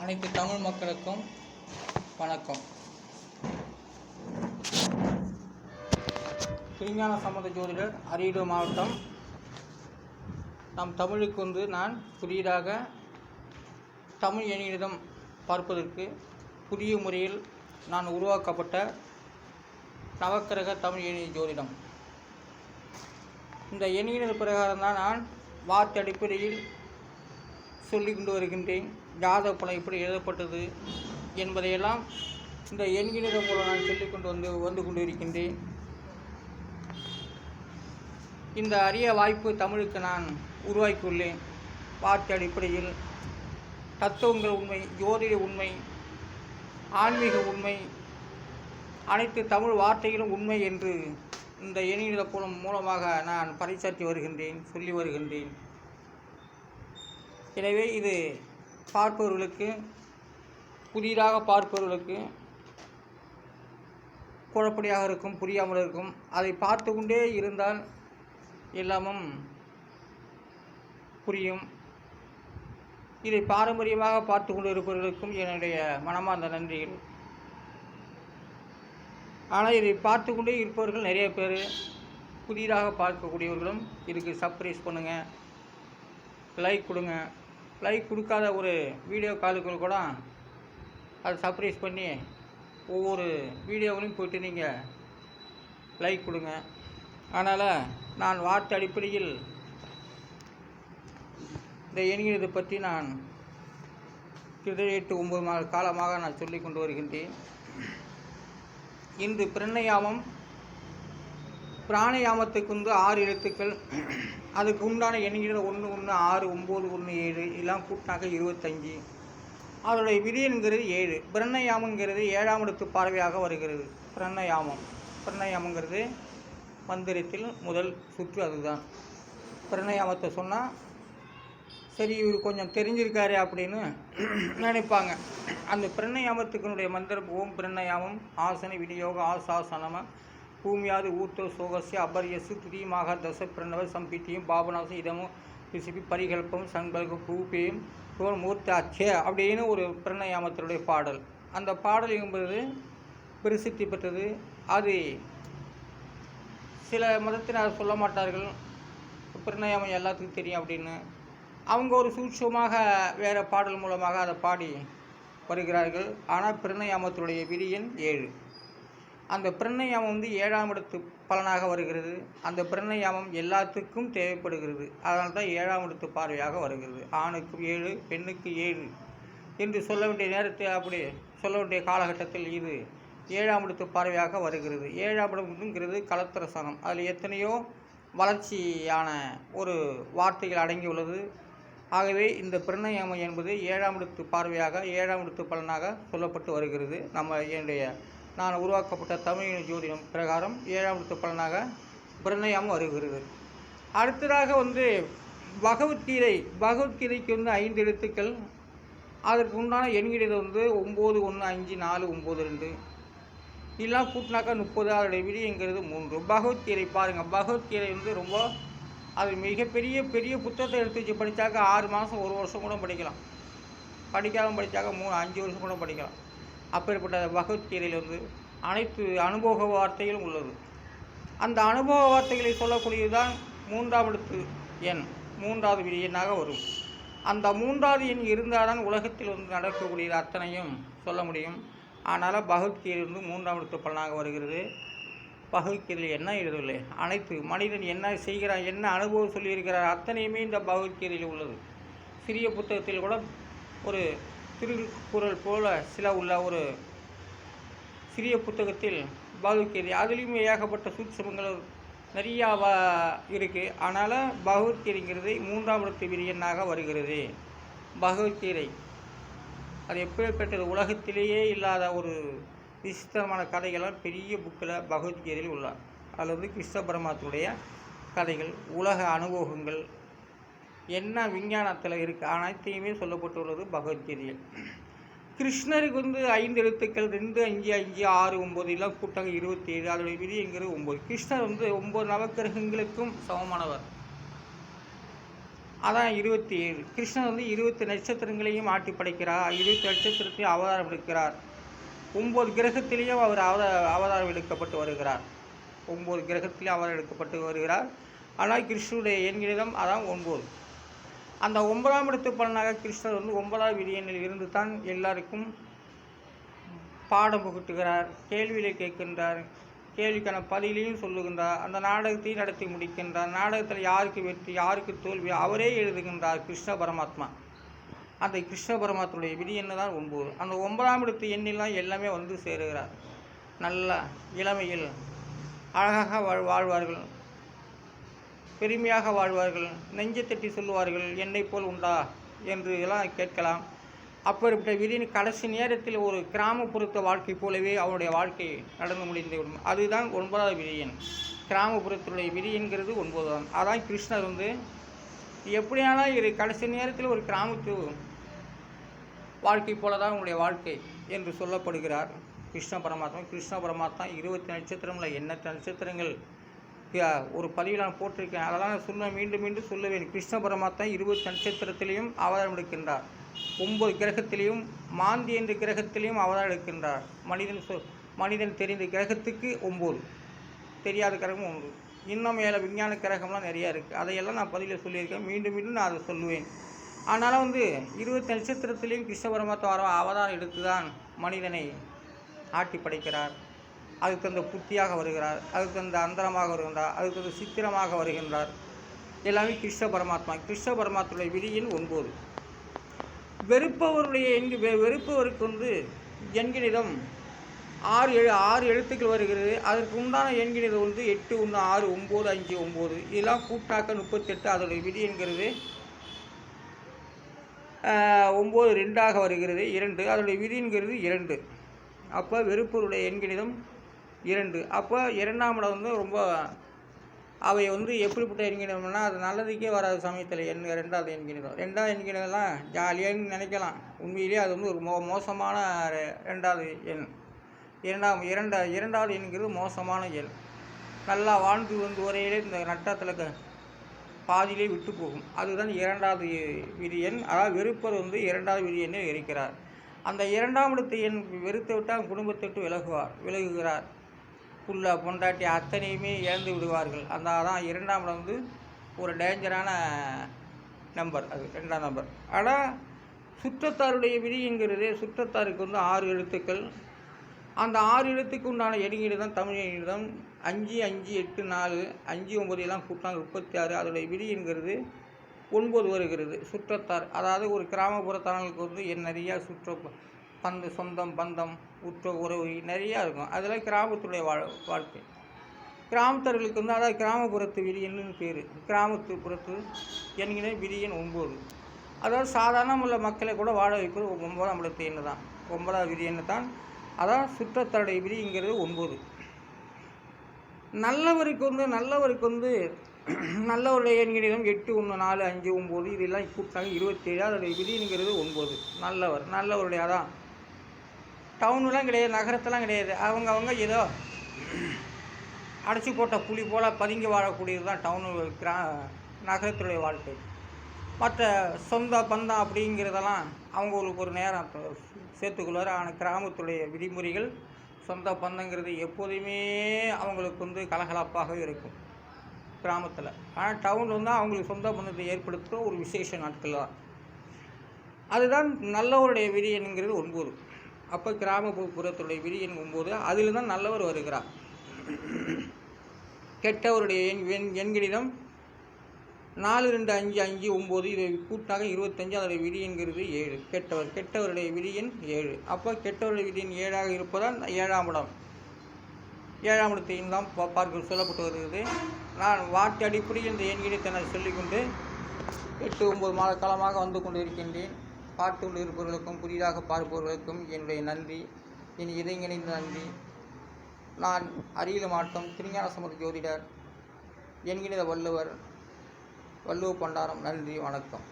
அனைத்து தமிழ் மக்களுக்கும் வணக்கம். திருஞான சம்பந்த ஜோதிடர் அரியலூர் மாவட்டம். நம் தமிழுக்கு வந்து நான் புதியதாக தமிழ் எண்ணிடம் பார்ப்பதற்கு புதிய முறையில் நான் உருவாக்கப்பட்ட நவக்கிரக தமிழ் எணி ஜோதிடம். இந்த எண்ணினர் பிரகாரம் தான் நான் வார்த்தை அடிப்படையில் சொல்லி கொண்டு வருகின்றேன். ஜாதக பலம் எப்படி எழுதப்பட்டது என்பதையெல்லாம் இந்த எண்கிணிதம் மூலம் நான் சொல்லிக் கொண்டு வந்து வந்து கொண்டு இருக்கின்றேன் இந்த அரிய வாய்ப்பு தமிழுக்கு நான் உருவாக்கியுள்ளேன். வார்த்தை அடிப்படையில் தத்துவங்கள் உண்மை ஜோதிட உண்மை ஆன்மீக உண்மை அனைத்து தமிழ் வார்த்தைகளும் உண்மை என்று இந்த எண்ணிட மூலம் மூலமாக நான் பறைசாற்றி வருகின்றேன் சொல்லி வருகின்றேன். எனவே இது பார்ப்பவர்களுக்கு புதிதாக பார்ப்பவர்களுக்கு குழப்படியாக இருக்கும் புரியாமல் இருக்கும். அதை பார்த்து கொண்டே இருந்தால் எல்லாமும் புரியும். இதை பாரம்பரியமாக பார்த்து கொண்டு இருப்பவர்களுக்கும் என்னுடைய மனமார்ந்த நன்றிகள். ஆனால் இதை பார்த்து கொண்டே இருப்பவர்கள் நிறைய பேர் புதிதாக பார்க்கக்கூடியவர்களும் இதுக்கு சர்ப்ரைஸ் பண்ணுங்கள் லைக் கொடுங்க. லைக் கொடுக்காத ஒரு வீடியோ காலுக்கள் கூட அதை சர்ப்ரைஸ் பண்ணி ஒவ்வொரு வீடியோவிலையும் போய்ட்டு நீங்கள் லைக் கொடுங்க. அதனால் நான் வார்த்தை அடிப்படையில் இந்த எண்கிறதை பற்றி நான் கிட்டத்தட்ட எட்டு ஒன்பது மாத காலமாக நான் சொல்லி கொண்டு வருகின்றேன். இன்று பிரணயாமம் பிராணயாமத்துக்கு வந்து ஆறு எழுத்துக்கள் அதுக்கு உண்டான எண்ணிக்கை ஒன்று ஒன்று ஆறு ஒம்பது ஒன்று ஏழு இதெல்லாம் கூட்டினாக்க இருபத்தஞ்சி. அதனுடைய விதிங்கிறது ஏழு. பிரணயாமங்கிறது ஏழாம் இடத்து பார்வையாக வருகிறது. பிரணயாமம். பிரணயாமங்கிறது மந்திரத்தில் முதல் சுற்று அதுதான். பிரணயாமத்தை சொன்னால் சரி இவர் கொஞ்சம் தெரிஞ்சிருக்காரு அப்படின்னு நினைப்பாங்க. அந்த பிரணயாமத்துக்குனுடைய மந்திரம் ஓம் பிரணயாமம் ஆசன விநியோக ஆசாசனமாக பூமியாது ஊர்த்தோ சோகசிய அபரியசு துரியமாக தச பிரணவ சம்பித்தியும் பாபநாசம் இதமும் பிசிபி பரிகல்பம் சண்பல்கு பூபேயும் தோல் மூர்த்தாச்சே அப்படின்னு ஒரு பிரணயாமத்தினுடைய பாடல். அந்த பாடல் என்பது பிரசித்தி பெற்றது. அது சில மதத்தினர் சொல்ல மாட்டார்கள். பிரணயாமம் எல்லாத்துக்கும் தெரியும் அப்படின்னு. அவங்க ஒரு சூட்சமாக வேறு பாடல் மூலமாக அதை பாடி வருகிறார்கள். ஆனால் பிரணயாமத்தினுடைய விதியன் ஏழு. அந்த பிரணயாமம் வந்து ஏழாம் இடத்து பலனாக வருகிறது. அந்த பிரணயாமம் எல்லாத்துக்கும் தேவைப்படுகிறது. அதனால் தான் ஏழாம் இடத்து பார்வையாக வருகிறது. ஆணுக்கு ஏழு பெண்ணுக்கு ஏழு என்று சொல்ல வேண்டிய நேரத்தை அப்படி சொல்ல வேண்டிய காலகட்டத்தில் இது ஏழாம் இடத்து பார்வையாக வருகிறது. ஏழாம் இடம்ங்கிறது கலத்திரசனம். அதில் எத்தனையோ வளர்ச்சியான ஒரு வார்த்தைகள் அடங்கியுள்ளது ஆகவே இந்த பிரணயாமம் என்பது ஏழாம் இடத்து பார்வையாக ஏழாம் இடத்து பலனாக சொல்லப்பட்டு வருகிறது. நம்ம என்னுடைய நான் உருவாக்கப்பட்ட தமிழ் ஜோதிடம் பிரகாரம் ஏழாம் இடத்து பலனாக பிரணயாமம் வருகிறது. அடுத்ததாக வந்து பகவத்கீதை பகவத்கீதைக்கு வந்து ஐந்து எழுத்துக்கள். அதற்கு உண்டான எண்கிறது வந்து ஒம்பது ஒன்று அஞ்சு நாலு ஒம்பது ரெண்டு. இதெல்லாம் கூட்டினாக்கா முப்பது அதோடைய விதிங்கிறது மூன்று. பகவத்கீதை பாருங்கள் பகவத்கீதை வந்து ரொம்ப அது மிகப்பெரிய பெரிய புத்தகத்தை எடுத்து வச்சு படித்தாக்கா ஆறு மாதம் ஒரு வருஷம் கூட படிக்கலாம். படிக்காமல் படித்தாக்கா மூணு அஞ்சு வருஷம் கூட படிக்கலாம். அப்பேற்பட்ட பகவத்கீதையில் வந்து அனைத்து அனுபவ வார்த்தைகளும் உள்ளது. அந்த அனுபவ வார்த்தைகளை சொல்லக்கூடியது தான் மூன்றாம் இடத்து எண் மூன்றாவது விதி எண்ணாக வரும். அந்த மூன்றாவது எண் இருந்தால் தான் உலகத்தில் வந்து நடக்கக்கூடியது அத்தனையும் சொல்ல முடியும். ஆனால் பகவத்கீதையிலிருந்து மூன்றாம் இடத்து பலனாக வருகிறது. பகவத்கீதையில் என்ன எழுதவில்லை அனைத்து மனிதன் என்ன செய்கிறான் என்ன அனுபவம் சொல்லியிருக்கிறார் அத்தனையுமே இந்த பகவத்கீதையில் உள்ளது. சிறிய புத்தகத்தில் கூட ஒரு திருக்குறள் போல சில உள்ள ஒரு சிறிய புத்தகத்தில் பகவத்கீதை. அதுலேயும் ஏகப்பட்ட சூட்சமங்கள் நிறையா இருக்குது அதனால் பகவத்கீதைங்கிறது மூன்றாம் இடத்து விரியனாக வருகிறது. பகவத்கீதை. அது எப்பேற்பட்டது உலகத்திலேயே இல்லாத ஒரு விசித்திரமான கதைகள்லாம் பெரிய புக்கில் பகவத்கீதையில் உள்ளார் அதில் வந்து கிருஷ்ண பரமாத்துடைய கதைகள் உலக அனுபவங்கள் என்ன விஞ்ஞானத்தில் இருக்குது அனைத்தையுமே சொல்லப்பட்டுள்ளது பகவத்கீதையில். கிருஷ்ணருக்கு வந்து ஐந்து எழுத்துக்கள் ரெண்டு அஞ்சு அஞ்சு ஆறு ஒம்பது எல்லாம் கூட்டாங்க இருபத்தி ஏழு அதோடைய விதிங்கிறது ஒம்பது கிருஷ்ணர் வந்து ஒம்பது நவக்கிரகங்களுக்கும் சமமானவர். அதான் இருபத்தி ஏழு கிருஷ்ணர் வந்து இருபத்தி நட்சத்திரங்களையும் ஆட்டி படைக்கிறார். இருபத்தி நட்சத்திரத்தையும் அவதாரம் எடுக்கிறார். ஒம்பது கிரகத்திலையும் அவர் அவத அவதாரம் எடுக்கப்பட்டு வருகிறார். ஒம்பது கிரகத்திலையும் அவதாரம் எடுக்கப்பட்டு வருகிறார். ஆனால் கிருஷ்ணனுடைய எண்களிடம் அதான் ஒன்பது. அந்த ஒன்பதாம் இடத்து பலனாக கிருஷ்ணர் வந்து ஒன்பதாம் விதியனில் இருந்து தான் எல்லாருக்கும் பாடம் புகட்டுகிறார் கேள்விகளை கேட்கின்றார் கேள்விக்கான பதிலையும் சொல்லுகின்றார் அந்த நாடகத்தையும் நடத்தி முடிக்கின்றார் நாடகத்தில் யாருக்கு வெற்றி யாருக்கு தோல்வி அவரே எழுதுகின்றார் கிருஷ்ண பரமாத்மா. அந்த கிருஷ்ண பரமாத்மனுடைய விதி என்னதான்? ஒன்பது. அந்த ஒன்பதாம் இடத்து எண்ணிலாம் எல்லாமே வந்து சேருகிறார். நல்ல இளமையில் அழகாக வாழ் வாழ்வார்கள். பெருமையாக வாழ்வார்கள். நெஞ்சை தட்டி சொல்லுவார்கள் என்னை போல் உண்டா? என்று எல்லாம் கேட்கலாம். அப்படிப்பட்ட விதியின் கடைசி நேரத்தில் ஒரு கிராமப்புறத்த வாழ்க்கை போலவே அவனுடைய வாழ்க்கை நடந்து முடிந்துவிடும் அதுதான் ஒன்பதாவது விதியன் கிராமப்புறத்துடைய விதி என்கிறது ஒன்பது அதான் கிருஷ்ணர் வந்து எப்படியானால் இரு கடைசி நேரத்தில் ஒரு கிராமத்து வாழ்க்கை போல தான் உங்களுடைய வாழ்க்கை என்று சொல்லப்படுகிறார் கிருஷ்ண பரமாத்மா. கிருஷ்ண பரமாத்மா இருபத்தி நட்சத்திரமில் எண்ணற்ற நட்சத்திரங்கள். ஒரு பதிவில் நான் போட்டிருக்கேன். அதெல்லாம் நான் சொல்ல மீண்டும் மீண்டும் சொல்லுவேன். கிருஷ்ண பரமாத்மா இருபது நட்சத்திரத்திலையும் அவதாரம் எடுக்கின்றார். ஒன்பது கிரகத்திலையும் மாந்தி என்ற கிரகத்திலையும் அவதாரம் எடுக்கின்றார். மனிதன் சொ மனிதன் தெரிந்த கிரகத்துக்கு ஒம்பது. தெரியாத கிரகமும் ஒன்று. இன்னும் மேலே விஞ்ஞான கிரகம்லாம் நிறையா இருக்குது அதையெல்லாம் நான் பதிவில் சொல்லியிருக்கேன். மீண்டும் மீண்டும் நான் அதை சொல்லுவேன். அதனால் வந்து இருபத்தி நட்சத்திரத்திலையும் கிருஷ்ண பரமாத்மா வர அவதாரம் எடுத்து தான் மனிதனை ஆட்டி படைக்கிறார். அதுக்கு தகுந்த புத்தியாக வருகிறார் அதுக்கு தகுந்த அந்தரமாக வருகின்றார் அதுக்கு அந்த சித்திரமாக வருகின்றார். எல்லாமே கிருஷ்ண பரமாத்மா கிருஷ்ண பரமாத்மாவுடைய விதியின் ஒன்பது. வெறுப்பவருடைய எங்கு வெ- வெறுப்பவருக்கு வந்து எண்கிணிதம் ஆறு எழு ஆறு எழுத்துக்கள் வருகிறது. அதற்கு உண்டான எண்கிணிதம் வந்து எட்டு ஒன்று ஆறு ஒம்பது அஞ்சு ஒம்பது இதெல்லாம் கூட்டாக்க முப்பத்தெட்டு அதோடைய விதி என்கிறது. ஒம்பது ரெண்டாக வருகிறது இரண்டு. அதனுடைய விதிங்கிறது இரண்டு. அப்போ வெறுப்பருடைய எண்கணிதம் இரண்டு. அப்போ இரண்டாம் இடம் வந்து ரொம்ப அவை வந்து எப்படிப்பட்ட எண்கணிதம்னா அது நல்லதுக்கே வராது சமயத்தில். எண் ரெண்டாவது எண்கணிதம் ரெண்டாவது எண்கணிதம்லாம் ஜாலியாக நினைக்கலாம். உண்மையிலேயே அது வந்து ஒரு மோ மோசமான ரெண்டாவது எண். இரண்டாம் இரண்டா இரண்டாவது எண்கிறது மோசமான எண். நல்லா வாழ்ந்து வந்து வரையிலே இந்த நட்டத்தில் க- பாதியிலே விட்டு போகும். அதுதான் இரண்டாவது விதி எண். அதாவது வெறுப்பர் வந்து இரண்டாவது விதி எண்ணில் இருக்கிறார். அந்த இரண்டாம் இடத்து எண் வெறுத்து விட்டால் குடும்பத்தை விட்டு விலகுவார் விலகுகிறார். புள்ள பொண்டாட்டி அத்தனையுமே இழந்து விடுவார்கள். அந்த அதான் இரண்டாம் இடம் வந்து ஒரு டேஞ்சரான நம்பர் அது ரெண்டாம் நம்பர் ஆனால் சுற்றத்தாருடைய விதிங்கிறதே சுற்றத்தாருக்கு வந்து ஆறு எழுத்துக்கள். அந்த ஆறு எழுத்துக்கு உண்டான எண்ணிக்கை தான் தமிழ் எண்ணிக்கை அஞ்சு அஞ்சு எட்டு நாலு அஞ்சு ஒம்பது எல்லாம் கூட்டினாங்க முப்பத்தி ஆறு அதோடைய விதிங்கிறது ஒன்பது வருகிறது. சுற்றத்தார் அதாவது ஒரு கிராமப்புறத்தார்களுக்கு வந்து என் நிறையா சுற்ற பந்து சொந்தம் பந்தம் உற்ற உறவு நிறையா இருக்கும். அதில் கிராமத்துடைய வாழ் வாழ்க்கை. கிராமத்தர்களுக்கு வந்து அதாவது கிராமப்புறத்து விரியன்னு பேர். கிராமத்து புறத்து என்கிற விரியன் ஒம்பது. அதாவது சாதாரண உள்ள மக்களை கூட வாழ வைப்பது ஒன்பதாம் இடத்து எண்ணு தான். ஒன்பதாவது விதி எண்ணு தான். அதான் சுற்றத்தடை விதிங்கிறது ஒன்பது நல்லவருக்கு வந்து நல்லவருக்கு வந்து நல்லவருடைய எண்கிணிதம் எட்டு ஒன்று நாலு அஞ்சு ஒம்பது இதெல்லாம் கூட்டாங்க இருபத்தேழு. அதோடைய விதிங்கிறது ஒம்பது. நல்லவர் நல்லவருடைய அதான் டவுனுலாம் கிடையாது நகரத்தெல்லாம் கிடையாது. அவங்க அவங்க ஏதோ அடைச்சி போட்ட புலி போல் பதுங்கி வாழக்கூடியது தான் டவுனு கிரா நகரத்துடைய வாழ்க்கை. மற்ற சொந்த பந்தம் அப்படிங்கிறதெல்லாம் அவங்களுக்கு ஒரு நேரம் சேர்த்துக்கொள்வார். ஆனால் கிராமத்துடைய விதிமுறைகள் சொந்த பந்தங்கிறது எப்போதுமே அவங்களுக்கு வந்து கலகலப்பாக இருக்கும் கிராமத்தில். ஆனால் டவுனில் வந்து அவங்களுக்கு சொந்த பந்தத்தை ஏற்படுத்துகிற ஒரு விசேஷ நாட்கள் தான் அதுதான் நல்லவருடைய விரியனுங்கிறது ஒன்பது. அப்போ கிராமப்புறத்துடைய விரியன் ஒன்பது அதில் தான் நல்லவர் வருகிறார். கெட்டவருடைய எண் எண் எண்கணிதம் நாலு ரெண்டு அஞ்சு அஞ்சு ஒம்பது இதை கூட்டாக இருபத்தஞ்சு அதோடைய விதியன்கிறது ஏழு. கெட்டவர் கெட்டவருடைய விதியின் ஏழு. அப்போ கெட்டவருடைய விதியின் ஏழாக இருப்பதால் ஏழாம் இடம். ஏழாம் இடத்தையும் தான் பார்க்க சொல்லப்பட்டு வருகிறது. நான் வார்த்தை அடிப்படையில் இந்த எண்கிணத்தை நான் சொல்லிக்கொண்டு எட்டு ஒம்பது மாத காலமாக வந்து கொண்டு இருக்கின்றேன் பார்த்து இருப்பவர்களுக்கும் புதிதாக பார்ப்பவர்களுக்கும் என்னுடைய நன்றி. என் இதயங்கிணைந்த நன்றி. நான் அரியல மாவட்டம் திருஞான சமர ஜோதிடர் என்கிற வள்ளுவர் வள்ளுவ பண்டாரம் நன்றி வணக்கம்.